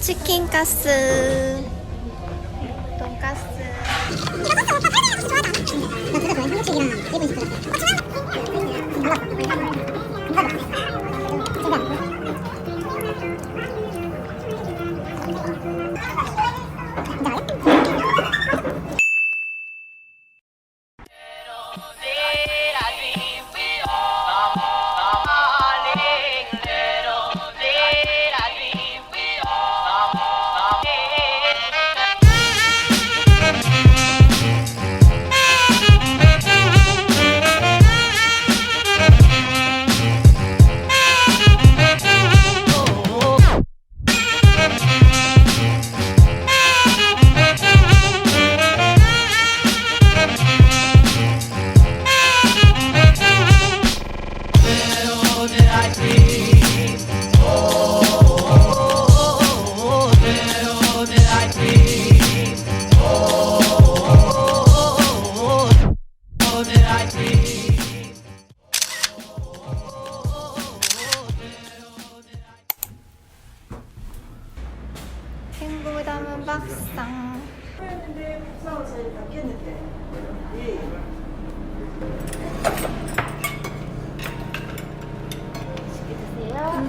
치킨 가스. 돈가스.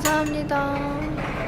감사합니다.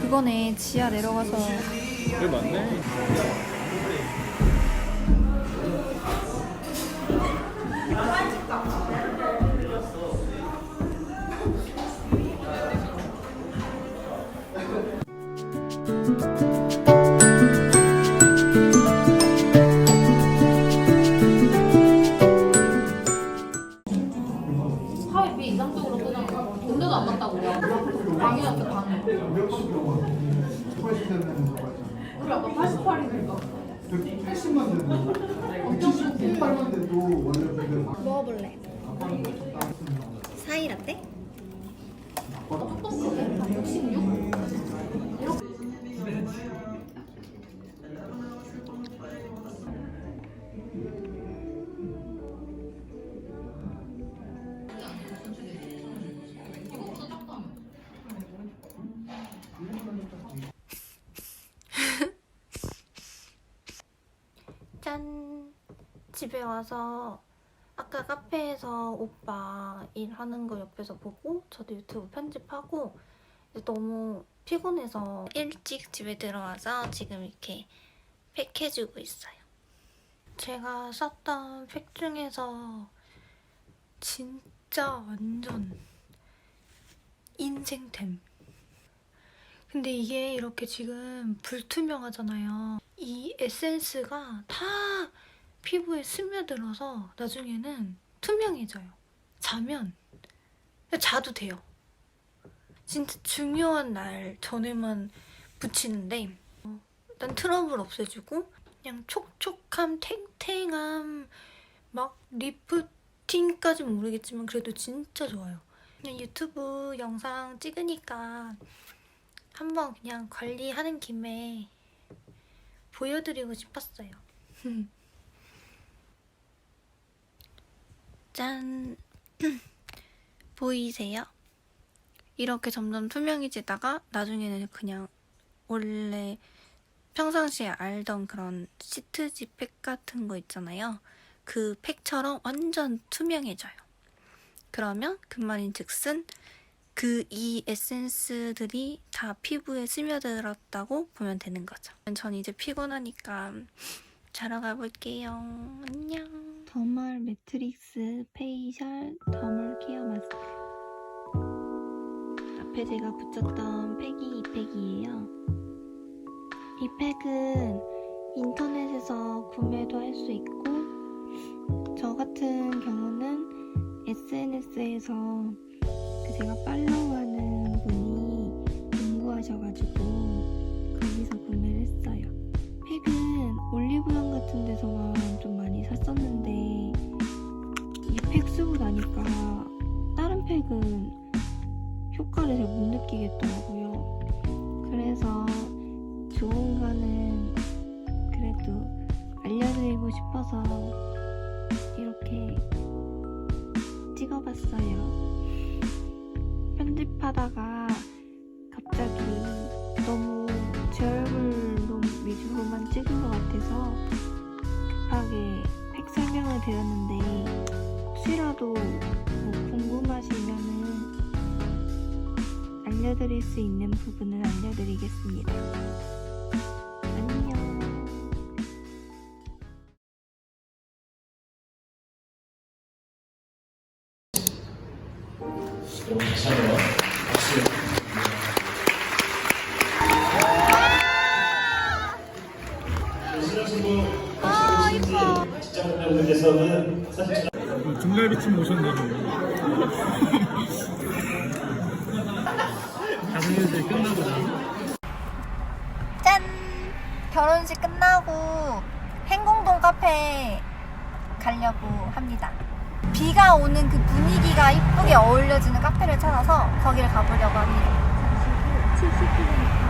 그거네 지하 내려가서 그래 맞네. 88이니까. 80만 되는 거. 78만 돼도 원래 먹어볼래. 사이 라떼? 집에 와서 아까 카페에서 오빠 일하는 거 옆에서 보고 저도 유튜브 편집하고 너무 피곤해서 일찍 집에 들어와서 지금 이렇게 팩해주고 있어요. 제가 썼던 팩 중에서 진짜 완전 인생템. 근데 이게 이렇게 지금 불투명하잖아요. 이 에센스가 다 피부에 스며들어서 나중에는 투명해져요. 자면 자도 돼요. 진짜 중요한 날 전에만 붙이는데 어, 일단 트러블 없애주고 그냥 촉촉함, 탱탱함 막 리프팅까지는 모르겠지만 그래도 진짜 좋아요. 그냥 유튜브 영상 찍으니까 한번 그냥 관리하는 김에 보여드리고 싶었어요. 짠! 보이세요? 이렇게 점점 투명해지다가 나중에는 그냥 원래 평상시에 알던 그런 시트지 팩 같은 거 있잖아요. 그 팩처럼 완전 투명해져요. 그러면 그 말인 즉슨 그 이 에센스들이 다 피부에 스며들었다고 보면 되는 거죠. 전 이제 피곤하니까 자러 가볼게요. 안녕. 더멀 매트릭스 페이셜 더멀 케어 마스크. 앞에 제가 붙였던 팩이 이 팩이에요. 이 팩은 인터넷에서 구매도 할 수 있고, 저 같은 경우는 SNS에서 그 제가 팔로우하는 분이 공구하셔가지고 올리브영 같은 데서만 좀 많이 샀었는데 이팩 쓰고 나니까 다른 팩은 효과를 잘 못 느끼겠더라고요. 그래서 좋은 거는 그래도 알려드리고 싶어서 이렇게 찍어봤어요. 편집하다가 수 있는 부분은 알려드리겠습니다. 안녕. 아, 사실 등갈비찜 오셨네요. 끝나고 나서 짠! 결혼식 끝나고 행궁동 카페에 가려고 합니다. 비가 오는 그 분위기가 이쁘게 어울려지는 카페를 찾아서 거기를 가보려고 합니다. 70km.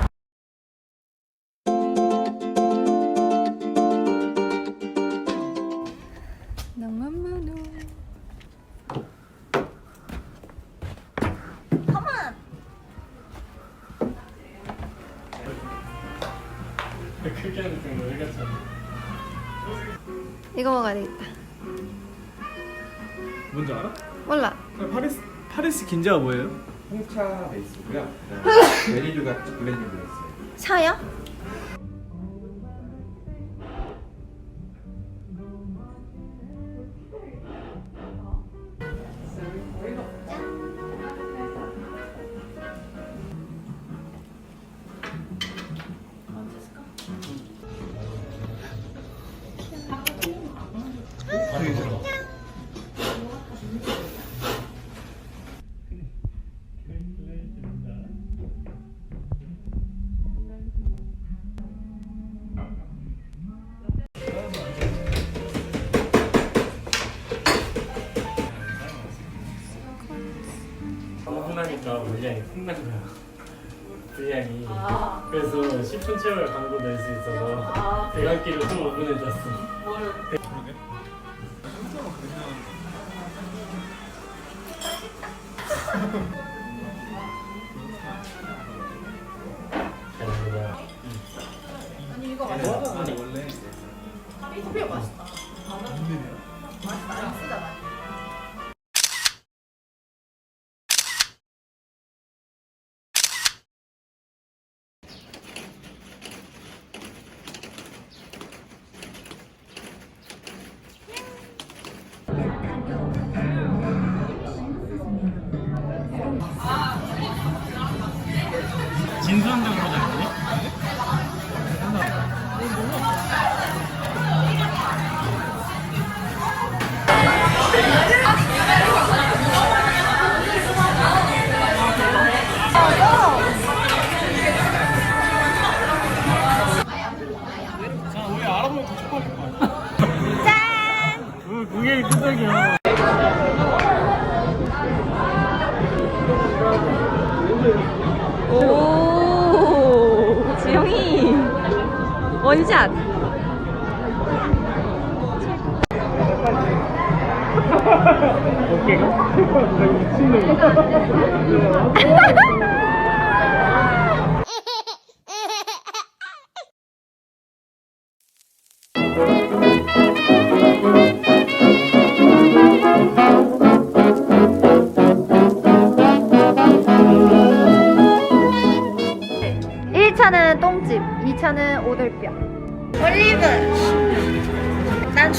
이거 먹어야 되겠다. 뭔지 알아? 몰라. 파리스 파리스 긴자가 뭐예요? 홍차 베이스고요. 그다음에 베리류가 블렌딩 되어 있어요. 샤야? 분량이. 그래서 10분 채울 광고 낼 수 있어서 대각기를 또 오픈해줬어. 아니 이거 맞아. 아니 원래 진수한다고 그러지 않니? 자, 우리 알아보면 더 거야. 짠! 그, 그게 끄덕이야. 원샷. 어깨가? 미친놈.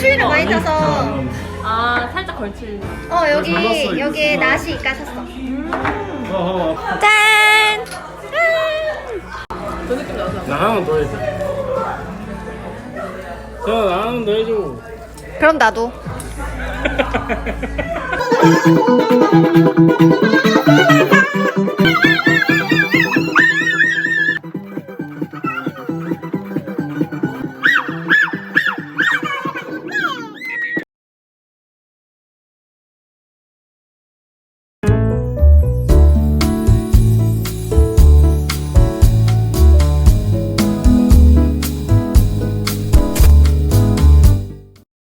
추위를 많이 타서 아 살짝 걸칠. 어 여기 여기에 낫이 까셨어. 짠. 나 하나 더 해줘. 자, 나 하나 더 해줘. 그럼 나도.